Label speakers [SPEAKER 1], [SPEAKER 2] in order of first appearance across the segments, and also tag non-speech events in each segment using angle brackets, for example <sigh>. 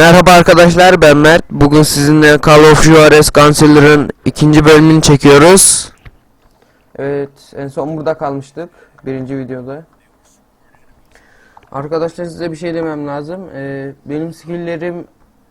[SPEAKER 1] Merhaba arkadaşlar ben Mert. Bugün sizinle Call of Juarez Canceller'ın ikinci bölümünü çekiyoruz. Evet en son burada kalmıştık. Birinci videoda. Arkadaşlar size bir şey demem lazım. Ee, benim skilllerim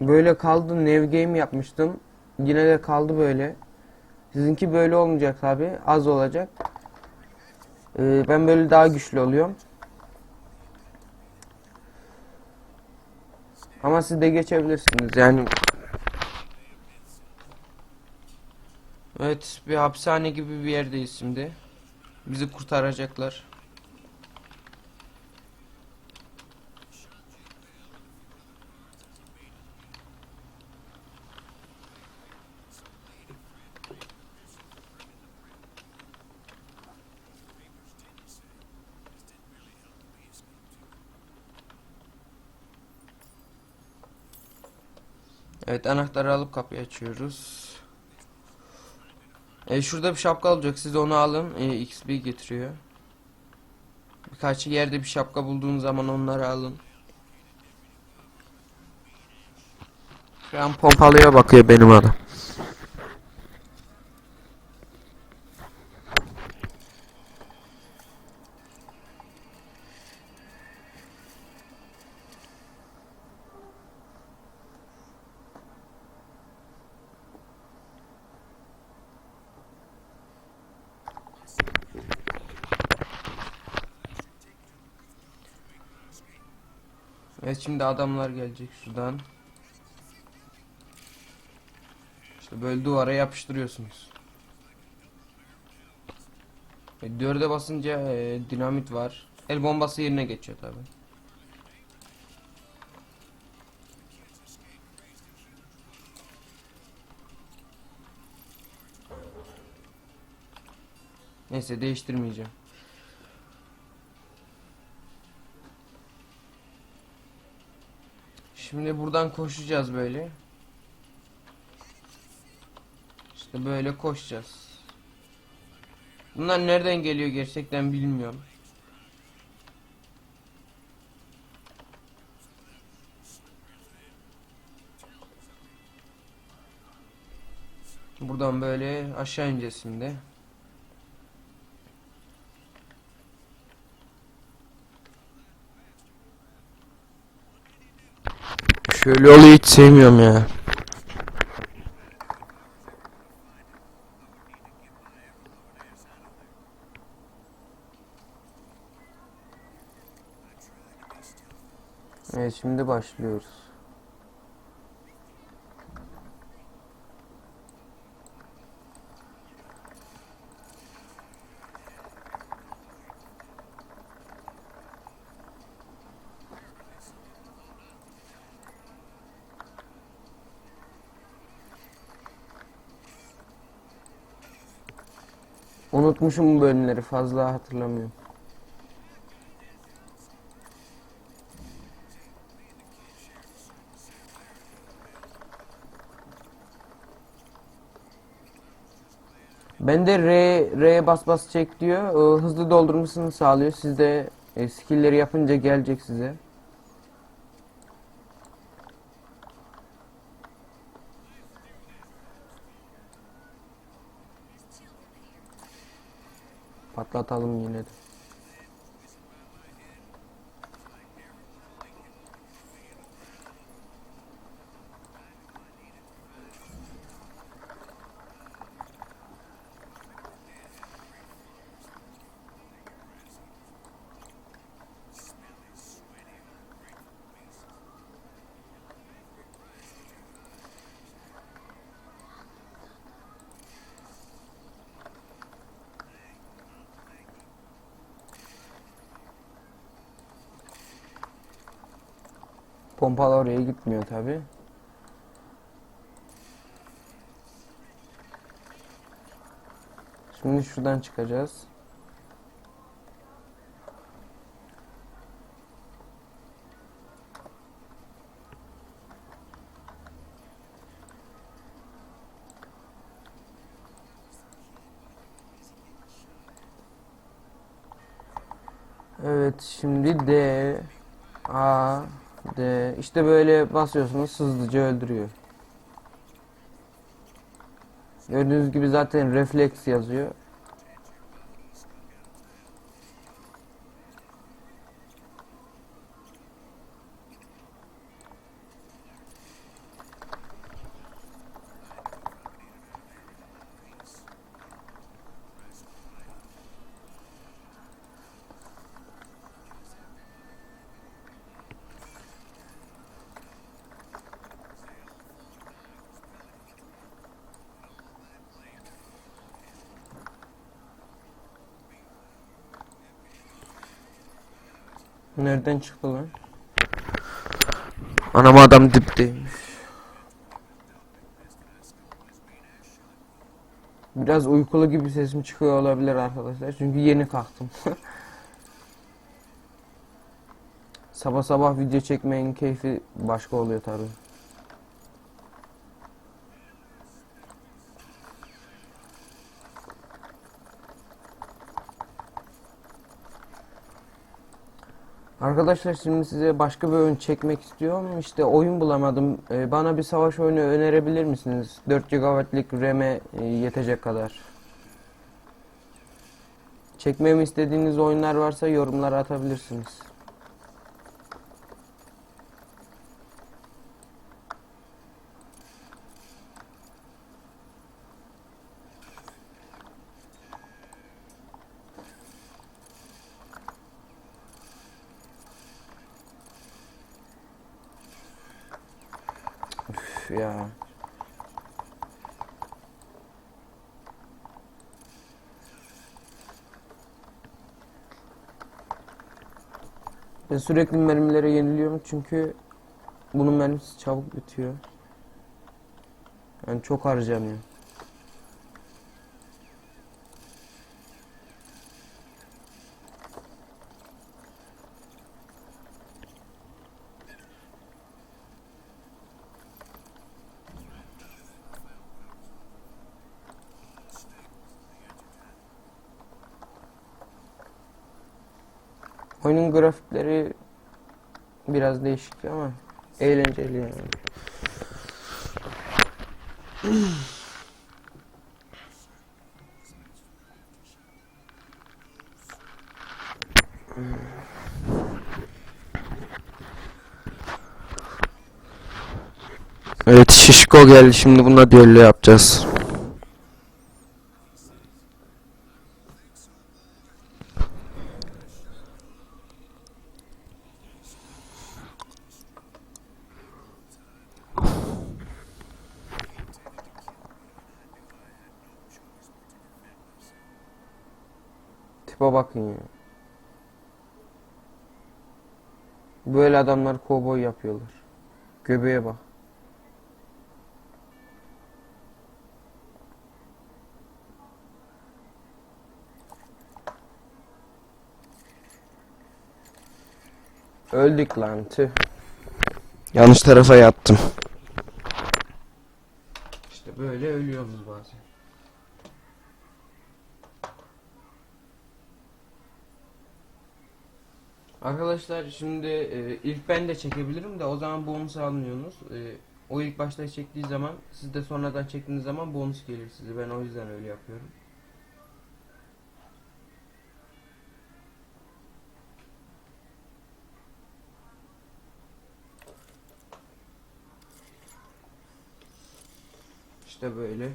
[SPEAKER 1] böyle kaldı. New game yapmıştım. Yine de kaldı böyle. Sizinki böyle olmayacak tabi. Az olacak. Ee, ben böyle daha güçlü oluyorum. Ama siz de geçebilirsiniz yani. Evet bir hapishane gibi bir yerdeyiz şimdi. Bizi kurtaracaklar. Evet anahtarı alıp kapıyı açıyoruz. E, şurada bir şapka olacak. Siz onu alın. E, XP getiriyor. Birkaç yerde bir şapka bulduğunuz zaman onları alın. Şu an pompalıya bakıyor benim adam. Evet şimdi adamlar gelecek şuradan. İşte böyle duvara yapıştırıyorsunuz. E, dörde basınca e, dinamit var. El bombası yerine geçiyor tabi. Neyse değiştirmeyeceğim. Şimdi buradan koşacağız böyle. İşte böyle koşacağız. Bunlar nereden geliyor gerçekten bilmiyorum. Buradan böyle aşağı ineceğiz şimdi. Şöyle yolu hiç sevmiyorum ya. Evet şimdi başlıyoruz. Unutmuşum bu bölümleri fazla hatırlamıyorum. Ben de R, R'ye bas bas çek diyor. Hızlı doldurmasını sağlıyor. Siz de e, skill'leri yapınca gelecek size. Patlatalım yine de. Pompalı oraya gitmiyor tabi. Şimdi şuradan çıkacağız. Evet şimdi D A De işte böyle basıyorsunuz hızlıca öldürüyor. Gördüğünüz gibi zaten refleks yazıyor. Nereden çıktı lan? Anam adam dipteymiş. Biraz uykulu gibi sesim çıkıyor olabilir arkadaşlar. Çünkü yeni kalktım. <laughs> sabah sabah video çekmenin keyfi başka oluyor tabii. Arkadaşlar şimdi size başka bir oyun çekmek istiyorum. İşte oyun bulamadım. Ee, bana bir savaş oyunu önerebilir misiniz? 4 GB'lik RAM'e e, yetecek kadar. Çekmemi istediğiniz oyunlar varsa yorumlara atabilirsiniz. Üf. Ben sürekli mermilere yeniliyorum çünkü bunun mermisi çabuk bitiyor. Yani çok harcamıyor. Oyunun grafikleri biraz değişik ama eğlenceli yani. Evet şişko geldi şimdi bununla düello yapacağız. Tipe bakın ya. Böyle adamlar kovboy yapıyorlar. Göbeğe bak. Öldük lan tüh. Yanlış tarafa yattım. İşte böyle ölüyoruz bazen. Arkadaşlar şimdi e, ilk ben de çekebilirim de o zaman bonus almıyorsunuz. E, o ilk başta çektiği zaman siz de sonradan çektiğiniz zaman bonus gelir size. Ben o yüzden öyle yapıyorum. İşte böyle.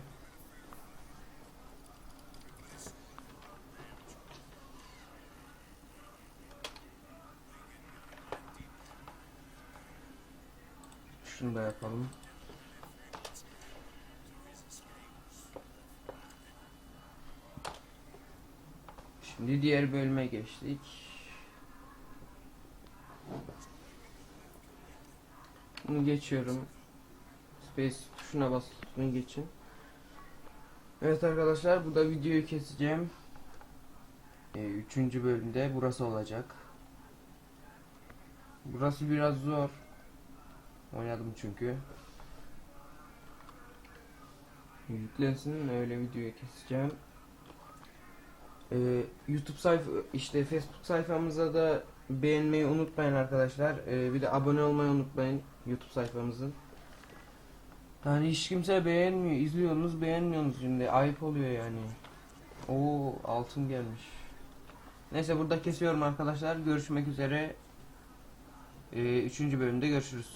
[SPEAKER 1] Şunu da yapalım. Şimdi diğer bölüme geçtik. Bunu geçiyorum. Space tuşuna basın geçin. Evet arkadaşlar bu da videoyu keseceğim. Ee, üçüncü bölümde burası olacak. Burası biraz zor. Oynadım çünkü. Yüklensin öyle videoyu keseceğim. Ee, YouTube sayfa işte Facebook sayfamıza da beğenmeyi unutmayın arkadaşlar. Ee, bir de abone olmayı unutmayın YouTube sayfamızın. Yani hiç kimse beğenmiyor. İzliyorsunuz beğenmiyorsunuz şimdi. Ayıp oluyor yani. Oo altın gelmiş. Neyse burada kesiyorum arkadaşlar. Görüşmek üzere. Ee, üçüncü bölümde görüşürüz.